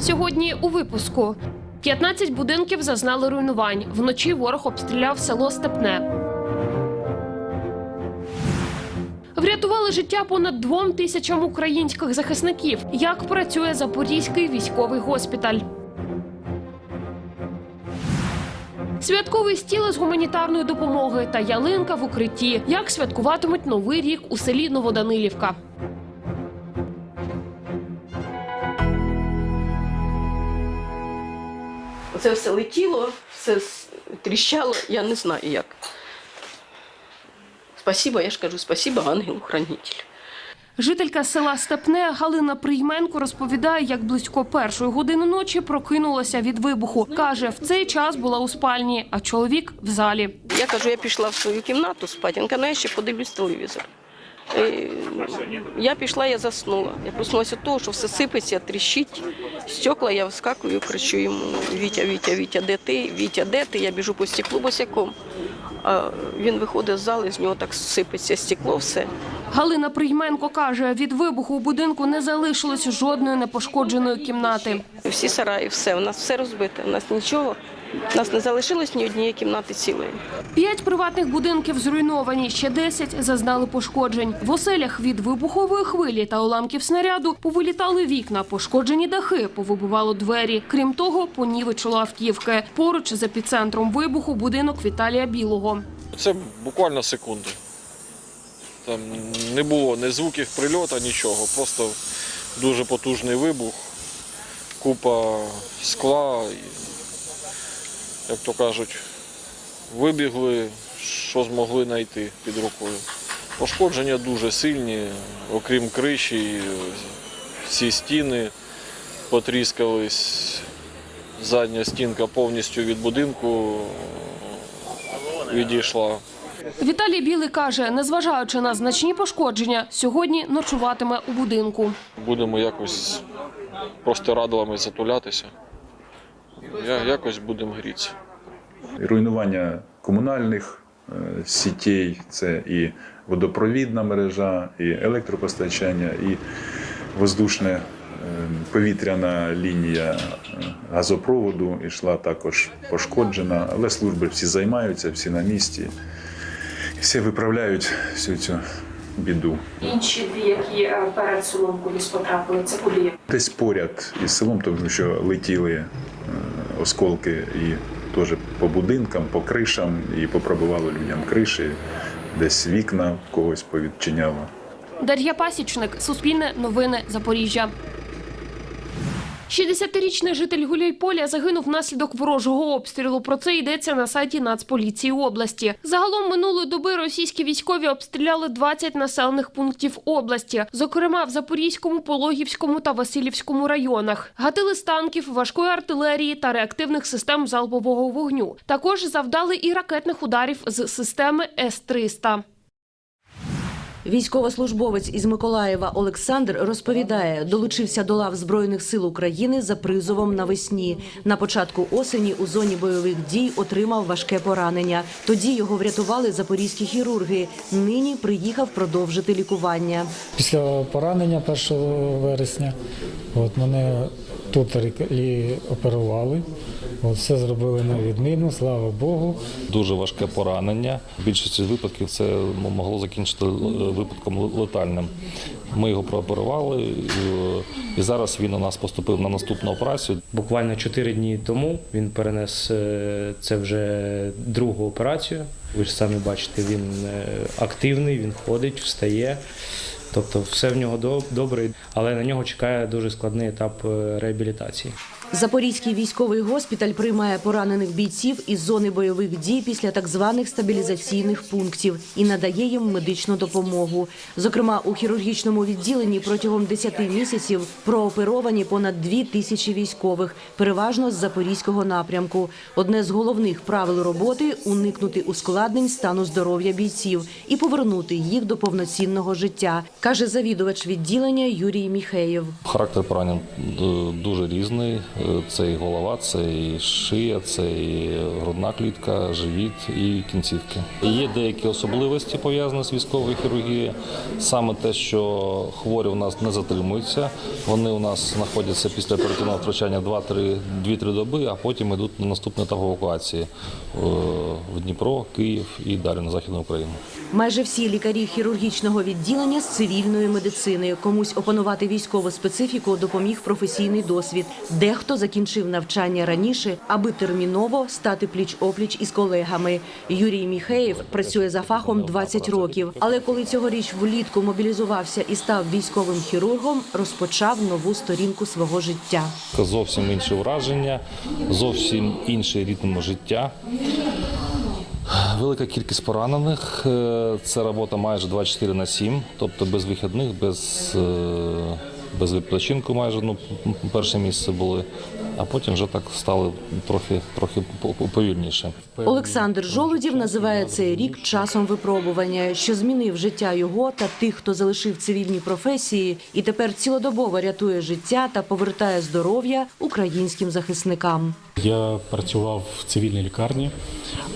Сьогодні у випуску 15 будинків зазнали руйнувань. Вночі ворог обстріляв село Степне. Врятували життя понад двом тисячам українських захисників. Як працює Запорізький військовий госпіталь? Святковий стіл з гуманітарної допомоги та ялинка в укритті. Як святкуватимуть новий рік у селі Новоданилівка? Це все летіло, все тріщало, я не знаю як. Спасибо, я ж кажу, спасибо, ангел-хранитель. Жителька села Степне Галина Прийменко розповідає, як близько першої години ночі прокинулася від вибуху. Каже, в цей час була у спальні, а чоловік в залі. Я кажу, я пішла в свою кімнату спати, «Ну, я ще подивлюсь телевізор. І я пішла, я заснула. Я проснулася того, що все сипеться, тріщить. Стекла, я вскакую, кричу йому: Вітя, Вітя, Вітя, де ти? Вітя, де ти? Я біжу по стеклу босяком. А він виходить з зали, з нього так сипеться стекло, все. Галина Прийменко каже, від вибуху у будинку не залишилось жодної непошкодженої кімнати. Всі сараї, все, у нас все розбите. У нас нічого, у нас не залишилось ні однієї кімнати цілої. П'ять приватних будинків зруйновані, ще 10 зазнали пошкоджень. В оселях від вибухової хвилі та уламків снаряду повилітали вікна, пошкоджені дахи, повибивало двері. Крім того, понівечило автівки. Поруч з епіцентром вибуху будинок Віталія Білого. Це буквально секунди. Там не було ні звуків прильоту, нічого. Просто дуже потужний вибух, купа скла. Як то кажуть, вибігли, що змогли знайти під рукою. Пошкодження дуже сильні, окрім криші, всі стіни потріскались. Задня стінка повністю від будинку відійшла. Віталій Білий каже, незважаючи на значні пошкодження, сьогодні ночуватиме у будинку. Будемо якось просто радилами затулятися. Я, якось будемо грітися. Руйнування комунальних е, сітей, це і водопровідна мережа, і електропостачання, і воздушне е, повітряна лінія е, газопроводу йшла також пошкоджена, але служби всі займаються, всі на місці, всі виправляють всю цю біду. Інші дві, які е, перед селом кудись потрапили, це куди? Десь поряд із селом, тому що летіли е, осколки і теж по будинкам, по кришам, і попробувало людям криші, десь вікна когось повідчиняло. Дар'я Пасічник, Суспільне новини Запоріжжя. 60-річний житель Гуляйполя загинув внаслідок ворожого обстрілу. Про це йдеться на сайті Нацполіції області. Загалом минулої доби російські військові обстріляли 20 населених пунктів області, зокрема в Запорізькому, Пологівському та Васильівському районах. Гатили з танків, важкої артилерії та реактивних систем залпового вогню. Також завдали і ракетних ударів з системи С-300. Військовослужбовець із Миколаєва Олександр розповідає, долучився до лав Збройних сил України за призовом навесні. На початку осені у зоні бойових дій отримав важке поранення. Тоді його врятували запорізькі хірурги. Нині приїхав продовжити лікування. Після поранення 1 вересня от, мене тут і оперували. От, все зробили на відмінно, слава Богу. Дуже важке поранення. В більшості випадків це могло закінчити е, випадком летальним. Ми його прооперували, і, е, зараз він у нас поступив на наступну операцію. Буквально 4 дні тому він перенес е, це вже другу операцію. Ви ж самі бачите, він активний, він ходить, встає. Тобто все в нього доб- добре, але на нього чекає дуже складний етап е, реабілітації. Запорізький військовий госпіталь приймає поранених бійців із зони бойових дій після так званих стабілізаційних пунктів і надає їм медичну допомогу. Зокрема, у хірургічному відділенні протягом 10 місяців прооперовані понад 2 тисячі військових, переважно з запорізького напрямку. Одне з головних правил роботи уникнути ускладнень стану здоров'я бійців і повернути їх до повноцінного життя, каже завідувач відділення Юрій Міхеєв. Характер поранень е, дуже різний. Е, Це і голова, це і шия, це і грудна клітка, живіт і кінцівки. Є деякі особливості пов'язані з військовою хірургією. Саме те, що хворі у нас не затримуються. Вони у нас знаходяться після оперативного втручання 2-3 доби, а потім йдуть на наступний етап евакуації е, в Дніпро, Київ і далі на Західну Україну. Майже всі лікарі хірургічного відділення з цивільної медицини. Комусь опанувати військову специфіку допоміг професійний досвід. Дехто закінчив навчання раніше, аби терміново стати пліч-опліч із колегами. Юрій Міхеєв працює за фахом 20 років. Але коли цьогоріч влітку мобілізувався і став військовим хірургом, розпочав нову сторінку свого життя. Зовсім інші враження, зовсім інший ритм життя. Велика кількість поранених. Е, Це робота майже 24 на 7, тобто без вихідних, без, е, без відпочинку майже ну, перше місце були, а потім вже так стали трохи, трохи повільніше. Олександр Жолудів називає цей рік часом випробування, що змінив життя його та тих, хто залишив цивільні професії, і тепер цілодобово рятує життя та повертає здоров'я українським захисникам. Я працював в цивільній лікарні,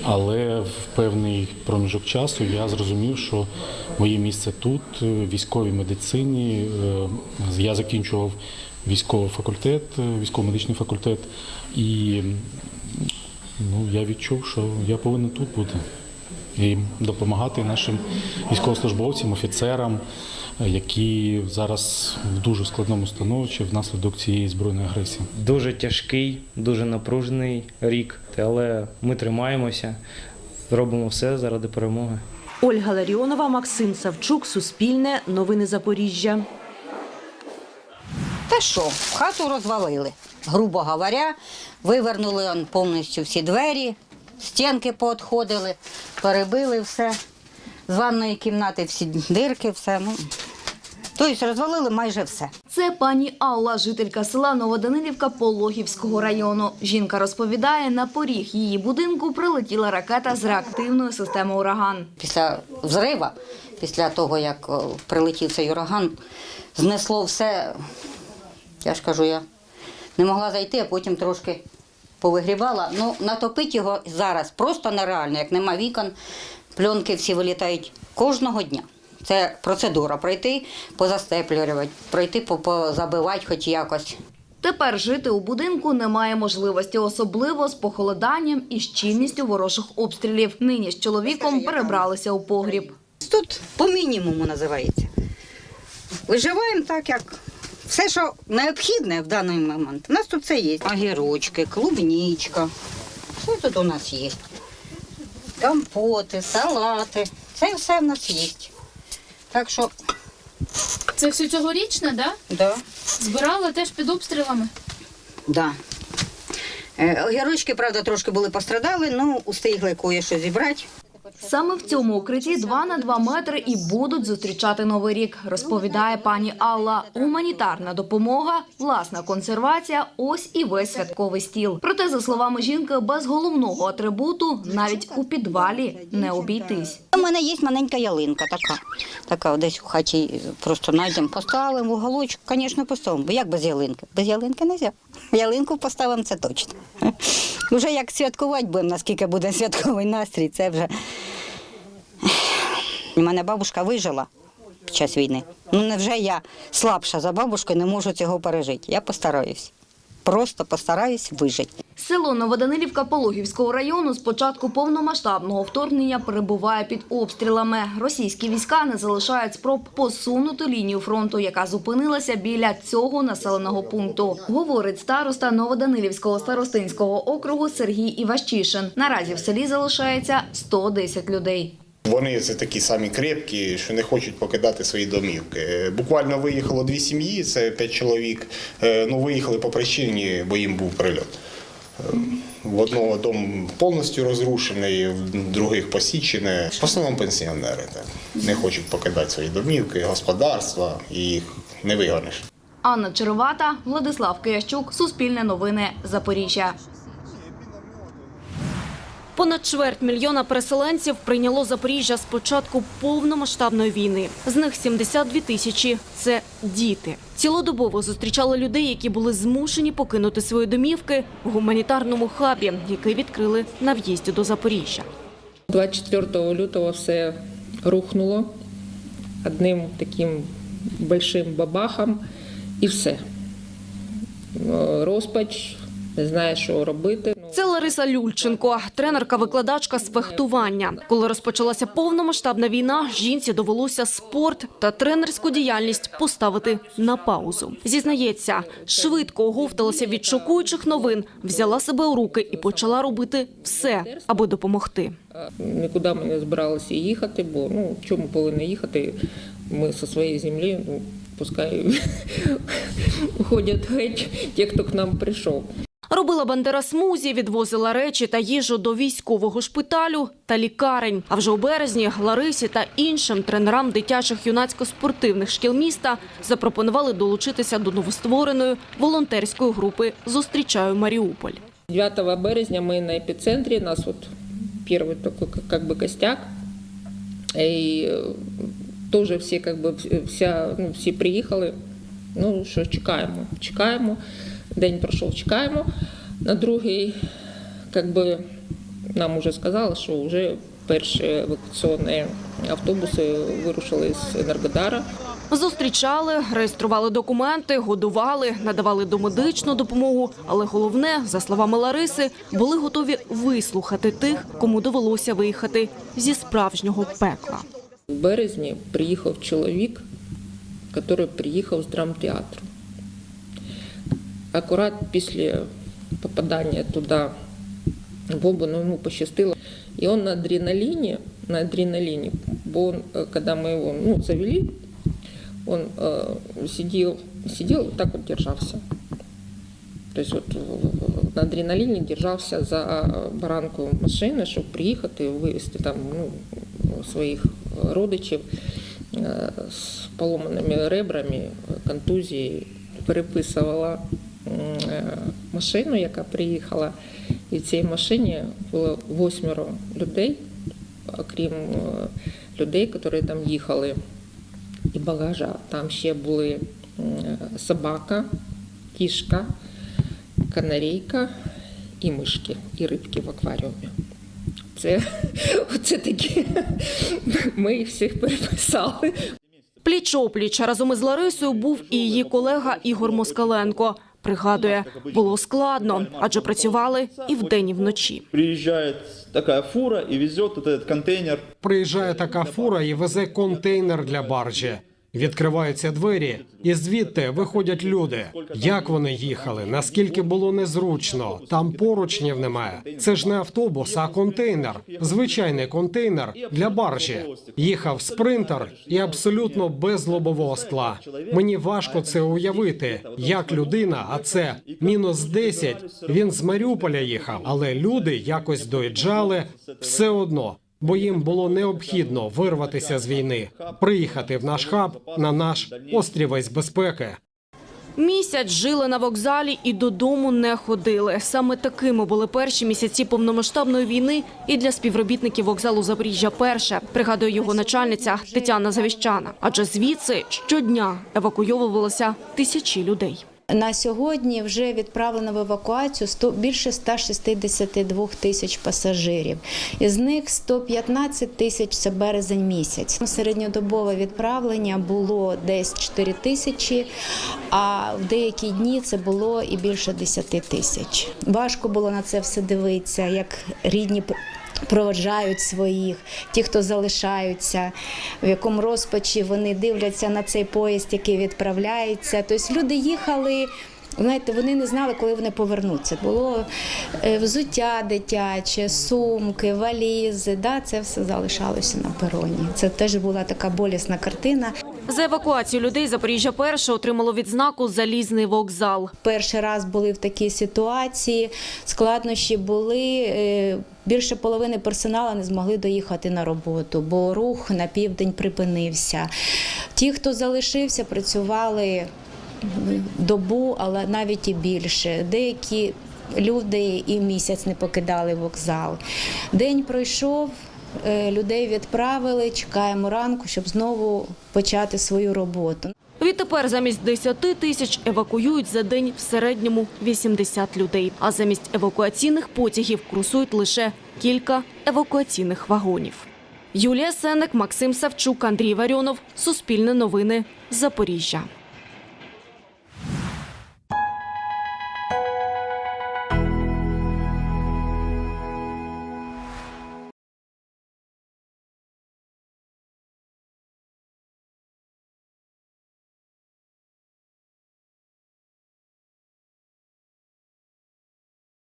але в певний проміжок часу я зрозумів, що моє місце тут, в військовій медицині. Е, Я закінчував військовий факультет, е, військово-медичний факультет, і ну, я відчув, що я повинен тут бути і допомагати нашим військовослужбовцям, офіцерам, е, які зараз в дуже складному становищі внаслідок цієї збройної агресії. Дуже тяжкий, дуже напружений рік, але ми тримаємося, робимо все заради перемоги. Ольга Ларіонова, Максим Савчук, Суспільне, Новини Запоріжжя. Та що, хату розвалили, грубо говоря, вивернули он повністю всі двері, стінки поотходили, перебили все, з ванної кімнати всі дирки, все. Ну. Тобто розвалили майже все. Це пані Алла, жителька села Новоданилівка Пологівського району. Жінка розповідає, на поріг її будинку прилетіла ракета з реактивної системи ураган. Після взрива, після того, як прилетів цей ураган, знесло все. Я ж кажу, я не могла зайти, а потім трошки повигрібала. Ну, натопити його зараз просто нереально, як нема вікон, пленки всі вилітають кожного дня. Це процедура пройти, позастеплювати, пройти, по- позабивати хоч якось. Тепер жити у будинку немає можливості, особливо з похолоданням і щільністю ворожих обстрілів. Нині з чоловіком перебралися у погріб. Тут по мінімуму називається. Виживаємо так, як все, що необхідне в даний момент. У нас тут все є. Огірочки, клубнічка. Що тут у нас є? Компоти, салати. Це все в нас є. Так що, Це все цьогорічне, да? да, Збирали теж під обстрілами. да. Е, Огірочки, правда, трошки були пострадали, ну устигли кое-що зібрати. Саме в цьому укритті 2 на 2 метри і будуть зустрічати новий рік, розповідає пані Алла. Гуманітарна допомога, власна консервація. Ось і весь святковий стіл. Проте, за словами жінки, без головного атрибуту навіть у підвалі не обійтись. У мене є маленька ялинка така. Така десь у хаті просто знайдемо, поставимо уголочок, звісно, поставимо. Бо як без ялинки? Без ялинки не можна. Ялинку поставимо, це точно. Вже як святкувати будемо, наскільки буде святковий настрій, це вже. У мене бабушка вижила під час війни. Ну невже я слабша за бабушку не можу цього пережити? Я постараюсь. Просто постараюсь вижити. Село Новоданилівка Пологівського району з початку повномасштабного вторгнення перебуває під обстрілами. Російські війська не залишають спроб посунути лінію фронту, яка зупинилася біля цього населеного пункту. Говорить староста Новоданилівського старостинського округу Сергій Іващишин. Наразі в селі залишається 110 людей. Вони це такі самі крепкі, що не хочуть покидати свої домівки. Е, Буквально виїхало дві сім'ї, це п'ять чоловік. Е, Ну, виїхали по причині, бо їм був прильот. Е, В одного дом повністю розрушений, в других посічене. В основному пенсіонери так. не хочуть покидати свої домівки, господарства, і їх не вигониш. Анна Черевата, Владислав Киящук, Суспільне новини, Запоріжжя. Понад чверть мільйона переселенців прийняло Запоріжжя з початку повномасштабної війни. З них 72 тисячі – це діти. Цілодобово зустрічали людей, які були змушені покинути свої домівки в гуманітарному хабі, який відкрили на в'їзді до Запоріжжя. 24 лютого все рухнуло одним таким большим бабахом і все. Е, Розпач, не знає, що робити. Це Лариса Люльченко, тренерка-викладачка з фехтування. Коли розпочалася повномасштабна війна, жінці довелося спорт та тренерську діяльність поставити на паузу. Зізнається, швидко оговталася від шокуючих новин, взяла себе у руки і почала робити все, аби допомогти. Нікуди ми не збиралися їхати, бо ну чому повинні їхати? Ми зі своєї землі, ну пускай уходять геть ті, хто к нам прийшов. Робила бандера смузі, відвозила речі та їжу до військового шпиталю та лікарень. А вже у березні Ларисі та іншим тренерам дитячих юнацько-спортивних шкіл міста запропонували долучитися до новоствореної волонтерської групи «Зустрічаю Маріуполь». 9 березня ми на епіцентрі, нас от перший как- как бы костяк. І е, теж всі, как бы, вся, ну, всі приїхали. Ну що, чекаємо, чекаємо. День пройшов, чекаємо. На другий, как бы, нам вже сказали, що вже перші евакуаційні автобуси вирушили з Енергодара. Зустрічали, реєстрували документи, годували, надавали домедичну допомогу. Але головне, за словами Лариси, були готові вислухати тих, кому довелося виїхати зі справжнього пекла. В березні приїхав чоловік, який приїхав з драмтеатру. Акурат після попадання туди в оба, ну, йому пощастило. І він на адреналині, на адреналині, бо он, э, когда мы его ну, завели, он э, сидел, сидел вот так вот держался. То есть от, э, на адреналіні держався за баранку машини, щоб приїхати, вивезти там ну, своїх родичів е, з поломаними ребрами, контузії, переписувала м, е, машину, яка приїхала. І в цій машині було восьмеро людей, окрім е, людей, які там їхали, і багажа. Там ще були собака, кішка, канарейка і мишки, і рибки в акваріумі. Це, це такі, ми їх всіх переписали. Пліч-опліч разом із Ларисою був і її колега Ігор Москаленко. Пригадує, було складно, адже працювали і вдень, і вночі. Приїжджає така фура і везе вот контейнер. Приїжджає така фура і везе контейнер для баржі. Відкриваються двері, і звідти виходять люди. Як вони їхали? Наскільки було незручно? Там поручнів немає. Це ж не автобус, а контейнер. Звичайний контейнер для баржі. Їхав спринтер і абсолютно без лобового скла. Мені важко це уявити. Як людина, а це мінус 10, Він з Маріуполя їхав, але люди якось доїжджали все одно бо їм було необхідно вирватися з війни, приїхати в наш хаб на наш острівець безпеки. Місяць жили на вокзалі і додому не ходили. Саме такими були перші місяці повномасштабної війни і для співробітників вокзалу Запоріжжя перше, пригадує його начальниця Тетяна Завіщана. Адже звідси щодня евакуйовувалося тисячі людей. На сьогодні вже відправлено в евакуацію 100, більше 162 тисяч пасажирів. Із них 115 тисяч це березень місяць. Середньодобове відправлення було десь 4 тисячі, а в деякі дні це було і більше 10 тисяч. Важко було на це все дивитися, як рідні проводжають своїх, ті, хто залишаються, в якому розпачі вони дивляться на цей поїзд, який відправляється. Тобто люди їхали. Знаєте, вони не знали, коли вони повернуться. Було е, взуття дитяче, сумки, валізи. Да, це все залишалося на пероні. Це теж була така болісна картина. За евакуацію людей Запоріжжя перше отримало відзнаку Залізний вокзал. Перший раз були в такій ситуації. Складнощі були. е, Більше половини персоналу не змогли доїхати на роботу, бо рух на південь припинився. Ті, хто залишився, працювали добу, але навіть і більше. Деякі люди і місяць не покидали вокзал. День пройшов, людей відправили, чекаємо ранку, щоб знову почати свою роботу. Відтепер замість 10 тисяч евакуюють за день в середньому 80 людей. А замість евакуаційних потягів курсують лише кілька евакуаційних вагонів. Юлія Сенек, Максим Савчук, Андрій Варіонов. Суспільне новини. Запоріжжя.